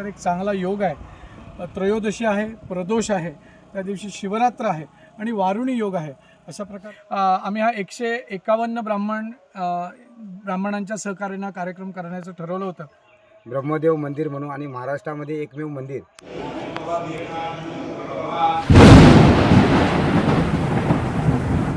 तर एक चांगला योग आहे. त्रयोदशी आहे प्रदोष आहे त्या दिवशी शिवरात्र आहे आणि वारुणी योग आहे. अशा प्रकार आम्ही हा एकशे एकावन्न ब्राह्मण ब्राह्मणांच्या सहकार्यानं कार्यक्रम करण्याचं ठरवलं होतं. ब्रह्मदेव मंदिर म्हणून आणि महाराष्ट्रामध्ये एकमेव मंदिर.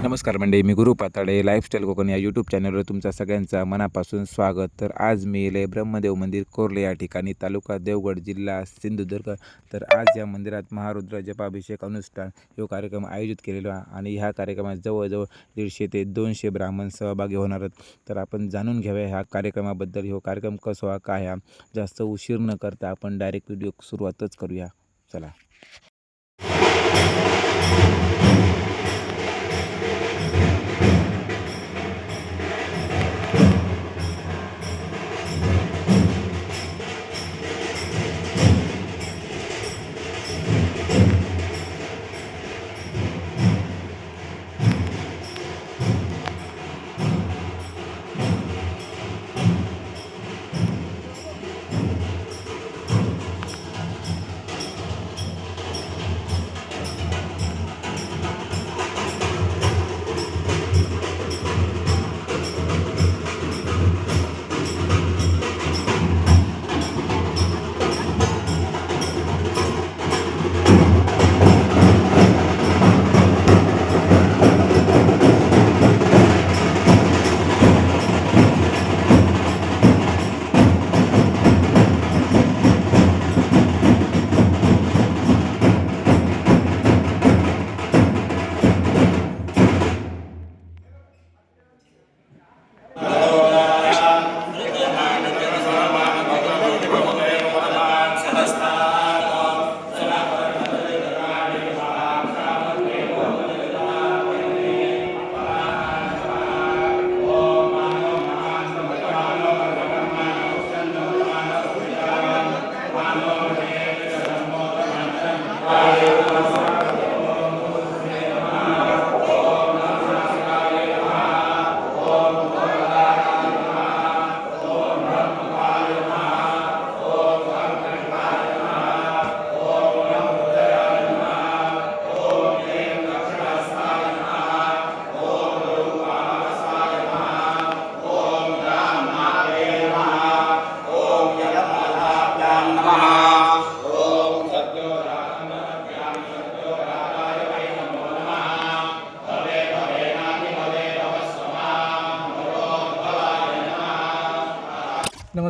नमस्कार मंडळी मी गुरु पाताडे लाईफस्टाईल कोकण या यूट्यूब चॅनलवर तुमचा सगळ्यांचा मनापासून स्वागत. तर आज मी येले ब्रह्मदेव मंदिर कोरले या ठिकाणी तालुका देवगड जिल्हा सिंधुदुर्ग. तर आज या मंदिरात महारुद्र जपाभिषेक अनुष्ठान हो कार्यक्रम आयोजित केलेला आणि ह्या कार्यक्रमात जवळजवळ दीडशे ते दोनशे ब्राह्मण सहभागी होणार आहेत. तर आपण जाणून घ्याव्या ह्या कार्यक्रमाबद्दल हो कार्यक्रम कसा हा काय हा जास्त उशीर न करता आपण डायरेक्ट व्हिडिओ सुरुवातच करूया. चला.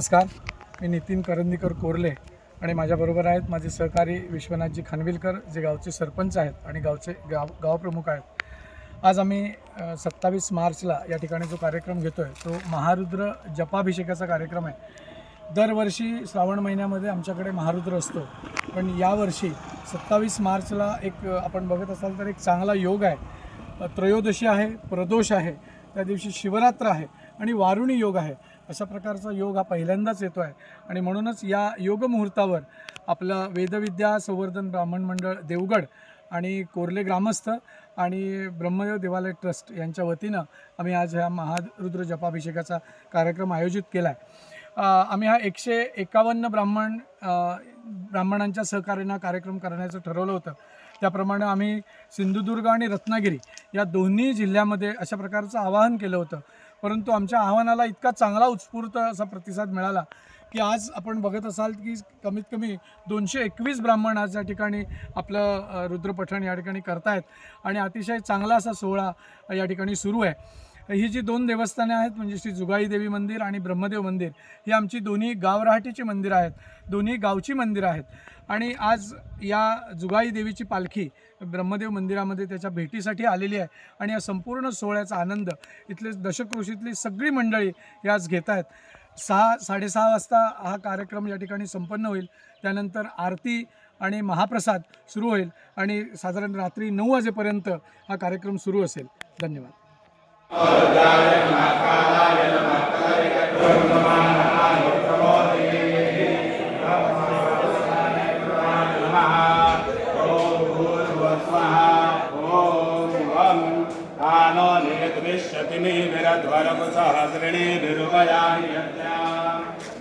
नमस्कार. मी नितीन करंदीकर कोरले आणि माझ्याबरोबर आहेत माझे सहकारी विश्वनाथजी खानविलकर जे गावचे सरपंच आहेत आणि गावचे गाव गावप्रमुख आहेत. आज आम्ही सत्तावीस मार्चला या ठिकाणी जो कार्यक्रम घेतो आहे तो महारुद्र जपाभिषेकाचा कार्यक्रम आहे. दरवर्षी श्रावण महिन्यामध्ये आमच्याकडे महारुद्र असतो. पण यावर्षी सत्तावीस मार्चला एक आपण बघत असाल तर एक चांगला योग आहे. त्रयोदशी आहे प्रदोष आहे त्या दिवशी शिवरात्र आहे आणि वारुणी योग आहे. अशा प्रकारचा योग हा पहिल्यांदाच येतो आहे आणि म्हणूनच या योग मुहूर्तावर आपलं वेदविद्या संवर्धन ब्राह्मण मंडळ देवगड आणि कोरले ग्रामस्थ आणि ब्रह्मदेव देवालय ट्रस्ट यांच्या वतीनं आम्ही आज ह्या महारुद्र जपाभिषेकाचा कार्यक्रम आयोजित केला आहे आम्ही हा एकशे एकावन्न ब्राह्मण ब्राह्मणांच्या सहकार्यानं कार्यक्रम करण्याचं ठरवलं होतं. त्याप्रमाणे आम्ही सिंधुदुर्ग आणि रत्नागिरी या दोन्ही जिल्ह्यामध्ये अशा प्रकारचं आवाहन केलं होतं. परंतु आमच्या आव्हानाला इतका चांगला उत्स्फूर्त असा प्रतिसाद मिळाला की आज आपण बघत असाल की कमीत कमी दोनशे एकवीस ब्राह्मण आज या ठिकाणी आपलं रुद्रपठण या ठिकाणी करतायत. आणि अतिशय चांगला असा सोहळा या ठिकाणी सुरू आहे. ही जी दोन देवस्थाने आहेत म्हणजे श्री जुगाई देवी मंदिर आणि ब्रह्मदेव मंदिर ही आमची दोन्ही गावराहाटीची मंदिरं आहेत दोन्ही गावची मंदिरं आहेत. आणि आज या जुगाई देवीची पालखी ब्रह्मदेव मंदिरामध्ये त्याच्या भेटीसाठी आलेली आहे आणि या संपूर्ण सोहळ्याचा आनंद इथले दशकृषीतली सगळी मंडळी याच आज घेत आहेत. सहा साडेसहा वाजता हा कार्यक्रम या ठिकाणी संपन्न होईल. त्यानंतर आरती आणि महाप्रसाद सुरू होईल आणि साधारण रात्री नऊ वाजेपर्यंत हा कार्यक्रम सुरू असेल. धन्यवाद. वरकुसहस्रिणी निरुपयामि यज्ञा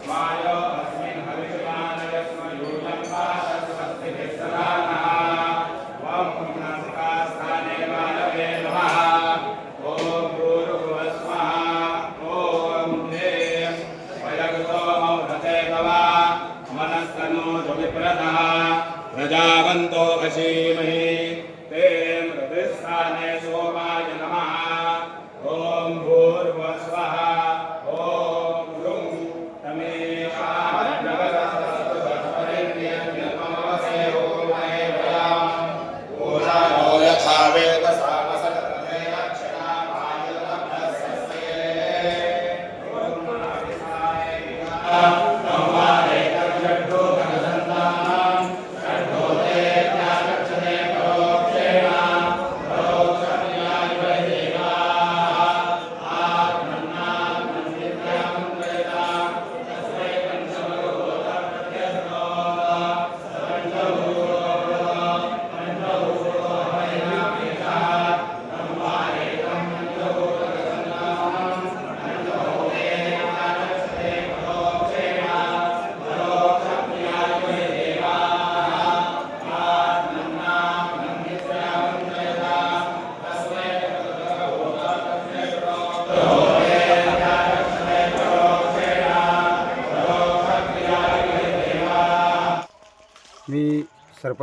वायो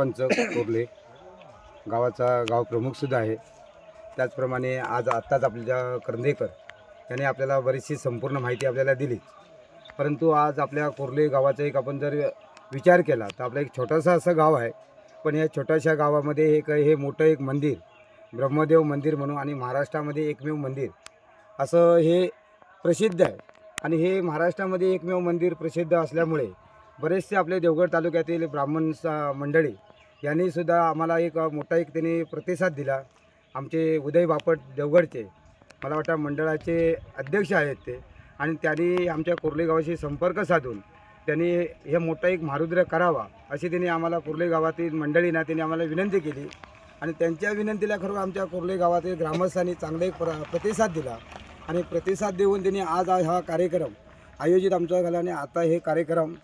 सरपंच कोरले. गावाचा गाव प्रमुखसुद्धा आहे. त्याचप्रमाणे आज आत्ताच आपल्या करंदेकर त्याने आपल्याला बरीचशी संपूर्ण माहिती आपल्याला दिली. परंतु आज आपल्या कोरले गावाचा एक आपण जर विचार केला तर आपलं एक छोटंसं असं गाव आहे. पण या छोट्याशा गावामध्ये एक हे मोठं एक मंदिर ब्रह्मदेव मंदिर म्हणून आणि महाराष्ट्रामध्ये एकमेव मंदिर असं हे प्रसिद्ध आहे. आणि हे महाराष्ट्रामध्ये एकमेव मंदिर प्रसिद्ध असल्यामुळे बरेचसे आपले देवगड तालुक्यातील ब्राह्मण मंडळी यांनीसुद्धा आम्हाला एक मोठा एक त्यांनी प्रतिसाद दिला. आमचे उदय बापट देवगडचे मला वाटतं मंडळाचे अध्यक्ष आहेत ते. आणि त्यांनी आमच्या कोर्ले गावाशी संपर्क साधून त्यांनी हे मोठा एक मारुद्र करावा अशी त्यांनी आम्हाला कुर्ले गावातील मंडळींना त्यांनी आम्हाला विनंती केली. आणि त्यांच्या विनंतीला खरोखर आमच्या कुर्ले गावातील ग्रामस्थांनी चांगला एक प्र प्रतिसाद दिला. आणि प्रतिसाद देऊन त्यांनी आज हा कार्यक्रम आयोजित आमच्या झाल्याने आता हे कार्यक्रम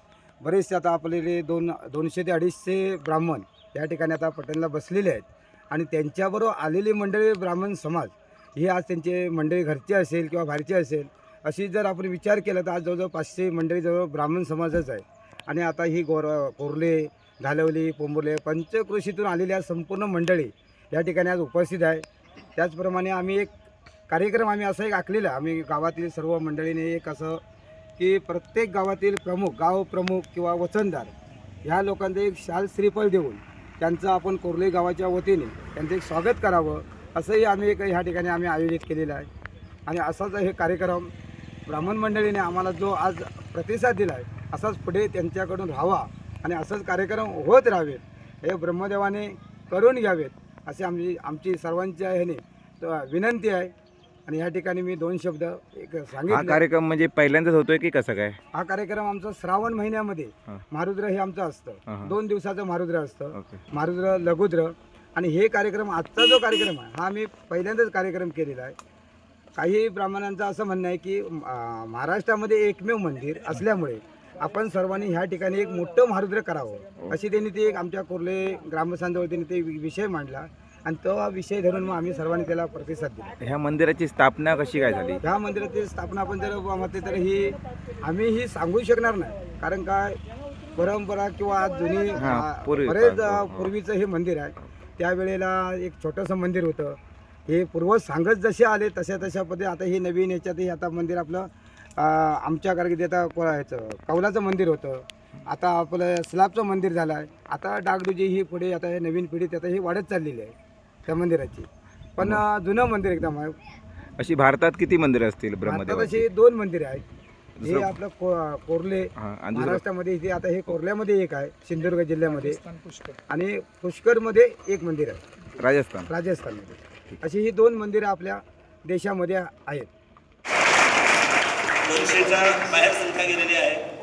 बरेचसे आता आपले दोन दोनशे ते अडीचशे ब्राह्मण या ठिकाणी आता पटेलला बसलेले आहेत. आणि त्यांच्याबरोबर आलेली मंडळी ब्राह्मण समाज ही आज त्यांचे मंडळी घरचे असेल किंवा बाहेरचे असेल अशी जर आपण विचार केला तर आज जवळजवळ पाचशे मंडळी जवळ ब्राह्मण समाजच आहे. आणि आता ही गोर कोरले घालवली पोंबुर्ले पंचकृषीतून आलेल्या संपूर्ण मंडळी या ठिकाणी आज उपस्थित आहे. त्याचप्रमाणे आम्ही एक कार्यक्रम आम्ही असा एक आखलेला आम्ही गावातील सर्व मंडळीने एक असं की प्रत्येक गावातील प्रमुख गाव प्रमुख किंवा वचनदार ह्या लोकांचं एक शाल श्रीफळ देऊन त्यांचं आपण कोरले गावाच्या वतीने त्यांचं एक स्वागत करावं असंही आम्ही एक ह्या ठिकाणी आम्ही आयोजित केलेलं आहे. आणि असाच हे कार्यक्रम ब्राह्मण मंडळीने आम्हाला जो आज प्रतिसाद दिला आहे असाच पुढे त्यांच्याकडून राहावा आणि असंच कार्यक्रम होत राहावेत हे ब्रह्मदेवाने करून घ्यावेत असे आमची आमची सर्वांच्या ह्याने विनंती आहे. आणि ह्या ठिकाणी मी दोन शब्द एक हा सांगितले. कार्यक्रम म्हणजे पहिल्यांदाच होतोय की कसं काय? हा कार्यक्रम आमचा श्रावण महिन्यामध्ये हा. मारुद्र हे आमचं असतं. हा. दोन दिवसाचं मारुद्र असतं. ओके. मारुद्र लघुद्र आणि हे कार्यक्रम आजचा जो कार्यक्रम आहे हा आम्ही पहिल्यांदाच कार्यक्रम केलेला आहे. काही ब्राह्मणांचं असं म्हणणं आहे की अं, महाराष्ट्रामध्ये एकमेव मंदिर असल्यामुळे आपण सर्वांनी ह्या ठिकाणी एक मोठं मारुद्र करावं. अशी त्यांनी ते एक आमच्या कोरले ग्रामस्थांजवळ त्यांनी ते वि- विषय मांडला. आणि तो विषय धरून मग आम्ही सर्वांनी त्याला प्रतिसाद दिला. ह्या मंदिराची स्थापना कशी काय झाली? ह्या मंदिराची स्थापना आपण जर म्हटली तर ही आम्ही ही सांगू शकणार नाही. कारण काय परंपरा किंवा आज जुनी हा, आ, पूर्वी बरेच आ. पूर्वीचं हे मंदिर आहे. त्यावेळेला एक छोटंसं मंदिर होतं. हे पूर्वज सांगत जसे आले तशा तशा पद्धती आता हे नवीन याच्यात हे आता मंदिर आपलं आ, आमच्या कारकिर्दीत आता को- ह्याचं कौलाचं मंदिर होतं. आता आपलं स्लॅबचं मंदिर झालं आहे आता डागडुजी ही पुढे आता हे नवीन पिढीत आता ही वाढत चाललेली आहे. त्या मंदिराची. पण जुनं मंदिर एकदम आहे. अशी भारतात किती मंदिरं असतील भारतात ब्रह्मदेवाची? अशी दोन मंदिरे आहेत. हे दुसरं- आपलं को कोर्ले हा आणि दुसरं महाराष्ट्रामध्ये इथे आता हे कोर्ल्यामध्ये एक आहे सिंधुदुर्ग जिल्ह्यामध्ये. राजस्थान पुष्कर आणि पुष्करमध्ये एक मंदिर आहे. राजस्थान. राजस्थानमध्ये. अशी ही दोन मंदिरं आपल्या देशामध्ये आहेत. दोनशेच्या बाहेर संख्या गेलेली आहे.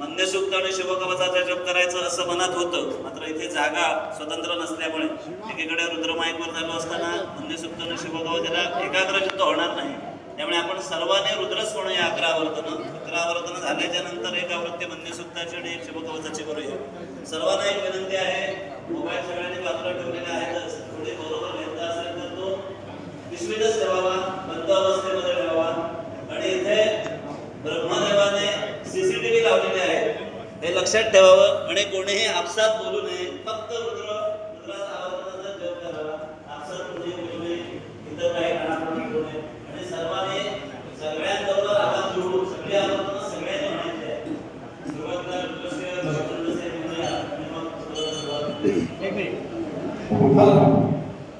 मंदसूक्त आणि शुभकवचाचा जप करायचं असं मनात होतं. मात्र इथे जागा स्वतंत्र नसल्यामुळे एकीकडे रुद्रमायकवर चालू असताना मंदसूक्त आणि शुभकवच एकाग्र चित्त होणार नाही. त्यामुळे आपण सर्वांनी रुद्रच होणं या अकरा आवर्तनं अकरा आवर्तनं झाल्याच्यानंतर एक आवृत्ती मंदिरसुक्ताची आणि एक शुभकवचाची करूया. सर्वांना एक विनंती आहे मोबाईल सगळ्यांनी बाजूला ठेवलेला आहे थोडी बरोबर घेतला असेल तर तो पिशवीतच ठेवावा बंद अवस्थेमध्ये ठेवावा आणि इथे ब्रह्मदेवाने सीसीटीव्ही लावलेले आहे हे लक्षात ठेवावं. आणि कोणीही आपसात बोलू नये. फक्त रुद्र रुद्राचा आवाजाचा जप करावा. आपसात कोणी बोलू नये. इतर काही बोलू नये. सर्वांनी सगळ्यांबरोबर आवाज जोडू आवाज सगळ्यांनी म्हणायचे आहे. सुरुवातीला म्हणूया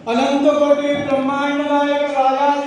अनंत कोटी ब्रह्मांड नायक राजा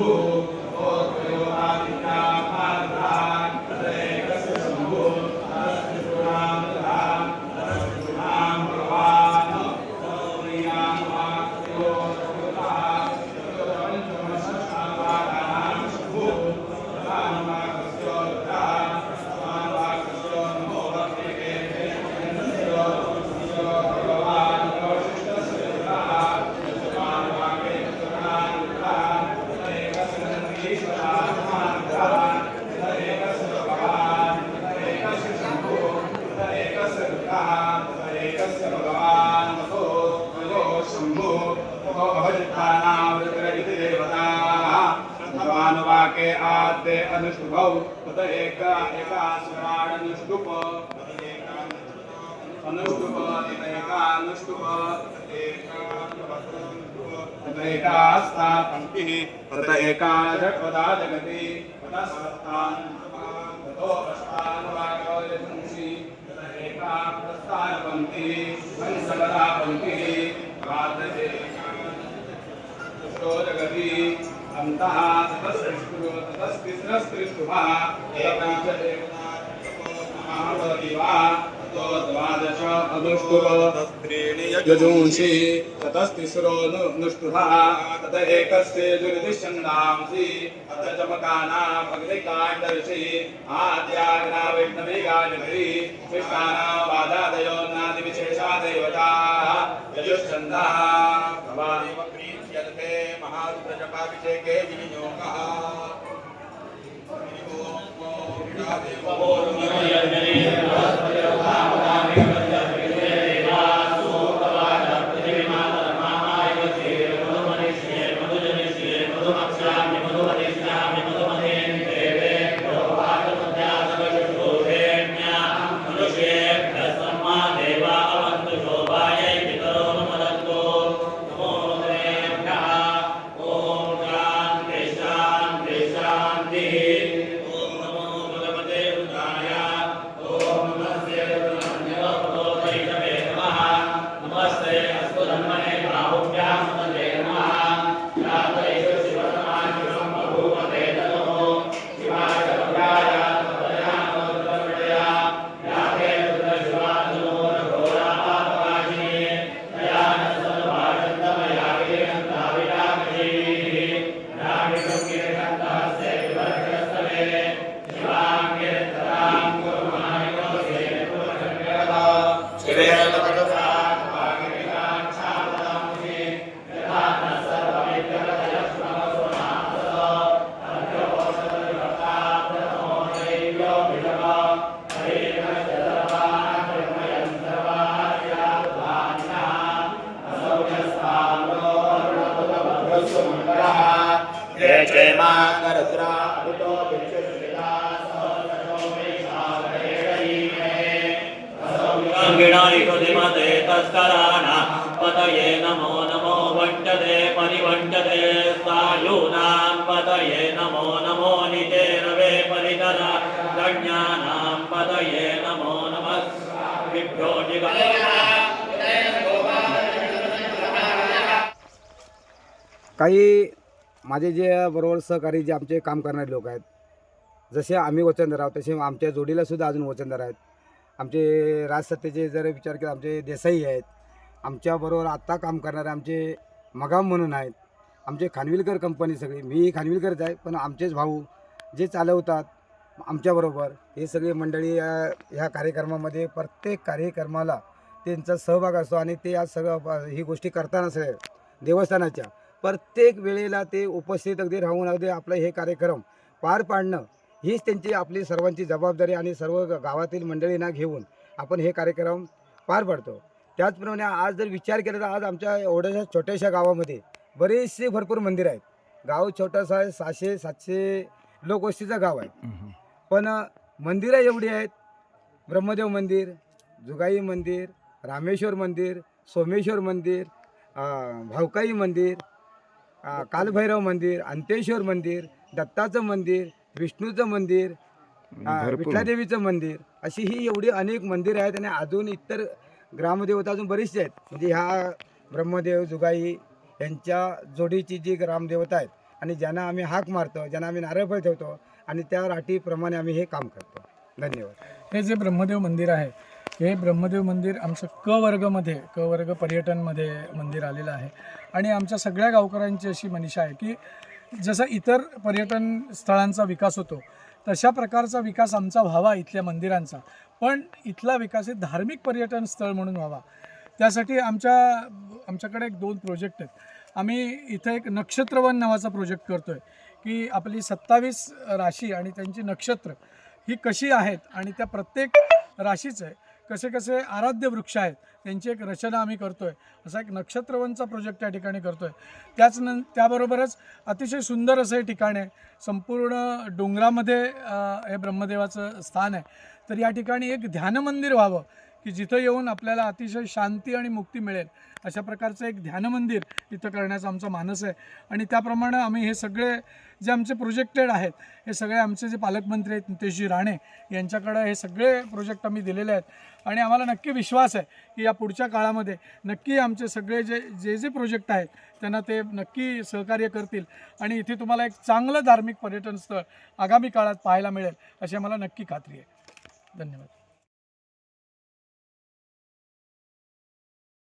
Senhor. एक एका सुराण अनुष्ठुप अनुष्ठुप एका अनुष्ठुप तत एकास्ता पंक्तिः तत एका जगवदा जगति तत ततो तत एका प्रस्थान पंक्तिः पंचमदा पंक्तिः जगति अन्तः ततस्तिस्रस्त्रिस्तुभः एकञ्च वा तो द्वादश अनुष्टुभ यजूंषि ततस्तिस्रो नुष्टुभः तत एकस्य जुरितिश्चन्दांसि अथ चमकानाम् अग्निकाण्डर्षि आद्याग्ना वैष्णवी गायत्री कृष्णानां वादादयोन्नादिविशेषा देवताः यजुश्चन्दः भवानिव प्रीत्यर्थे महारुद्रजपाभिषेके विनियोगः। ओम नमो पदये नमो नमो निते रवे परितरा गण्यानां पदये नमो नमः। विभ्यो काही माझे जे बरोबर सहकारी जे आमचे काम करणारे लोक आहेत जसे आम्ही वचनदार आहोत तसे आमच्या जोडीला सुद्धा अजून वचनदार आहेत. आमचे राजसत्तेचे जर विचार केला आमचे देसाई आहेत. आमच्याबरोबर आत्ता काम करणारे आमचे मगाम म्हणून आहेत. आमचे खानविलकर कंपनी सगळी मी खानविलकरच आहे पण आमचेच भाऊ जे चालवतात आमच्याबरोबर हे सगळे मंडळी ह्या कार्यक्रमामध्ये प्रत्येक कार्यक्रमाला त्यांचा सहभाग असतो आणि ते आज सगळं ही गोष्टी करताना सगळे देवस्थानाच्या. प्रत्येक वेळेला ते उपस्थित अगदी राहून अगदी आपलं हे कार्यक्रम पार पाडणं हीच त्यांची आपली सर्वांची जबाबदारी आणि सर्व गावातील मंडळींना घेऊन आपण हे कार्यक्रम पार पाडतो. त्याचप्रमाणे आज जर विचार केला तर आज आमच्या एवढ्याशा छोट्याशा गावामध्ये बरेचसे भरपूर मंदिर आहेत. गाव छोटंसं आहे सहाशे सातशे लोकवस्तीचं गाव आहे. पण मंदिरं एवढी आहेत. ब्रह्मदेव मंदिर जुगाई मंदिर रामेश्वर मंदिर सोमेश्वर मंदिर भावकाई मंदिर कालभैरव मंदिर अंतेश्वर मंदिर दत्ताचं मंदिर विष्णूचं मंदिर विठ्ठलादेवीचं मंदिर अशी ही एवढी अनेक मंदिरं आहेत आणि अजून इतर ग्रामदेवता अजून बरीचशी आहेत. म्हणजे ह्या ब्रह्मदेव जुगाई यांच्या जोडीची जी ग्रामदेवता आहेत आणि ज्यांना आम्ही हाक मारतो ज्यांना आम्ही नारळफळ ठेवतो आणि त्या राठीप्रमाणे आम्ही हे काम करतो. धन्यवाद. हे जे ब्रह्मदेव मंदिर आहे हे ब्रह्मदेव मंदिर आमचं क वर्गमध्ये क वर्ग पर्यटनमध्ये मंदिर आलेलं आहे. आणि आमच्या सगळ्या गावकऱ्यांची अशी मनीषा आहे की जसं इतर पर्यटन स्थळांचा विकास होतो तशा प्रकारचा विकास आमचा व्हावा इथल्या मंदिरांचा. पण इथला विकास हे धार्मिक पर्यटन स्थळ म्हणून व्हावा. त्यासाठी आमच्या आमच्याकडे एक दोन प्रोजेक्ट आहेत. आम्ही इथं एक नक्षत्रवन नावाचा प्रोजेक्ट करतो आहे की आपली सत्तावीस राशी आणि त्यांची नक्षत्र ही कशी आहेत आणि त्या प्रत्येक राशीचे कसे कसे आराध्य वृक्ष आहेत त्यांची एक रचना आम्ही करतो आहे असा एक नक्षत्रवनचा प्रोजेक्ट त्या ठिकाणी करतो आहे त्याच नं त्याबरोबरच अतिशय सुंदर असं हे ठिकाण आहे. संपूर्ण डोंगरामध्ये हे ब्रह्मदेवाचं स्थान आहे. तर या ठिकाणी एक ध्यानमंदिर व्हावं की जिथं येऊन आपल्याला अतिशय शांती आणि मुक्ती मिळेल अशा प्रकारचं एक ध्यान मंदिर इथं करण्याचा आमचा मानस आहे. आणि त्याप्रमाणे आम्ही हे सगळे जे आमचे प्रोजेक्टेड आहेत हे सगळे आमचे जे पालकमंत्री आहेत नितेशजी राणे यांच्याकडं हे सगळे प्रोजेक्ट आम्ही दिलेले आहेत. आणि आम्हाला नक्की विश्वास आहे की या पुढच्या काळामध्ये नक्की आमचे सगळे जे जे जे प्रोजेक्ट आहेत त्यांना ते नक्की सहकार्य करतील. आणि इथे तुम्हाला एक चांगलं धार्मिक पर्यटन स्थळ आगामी काळात पाहायला मिळेल अशी आम्हाला नक्की खात्री आहे. धन्यवाद.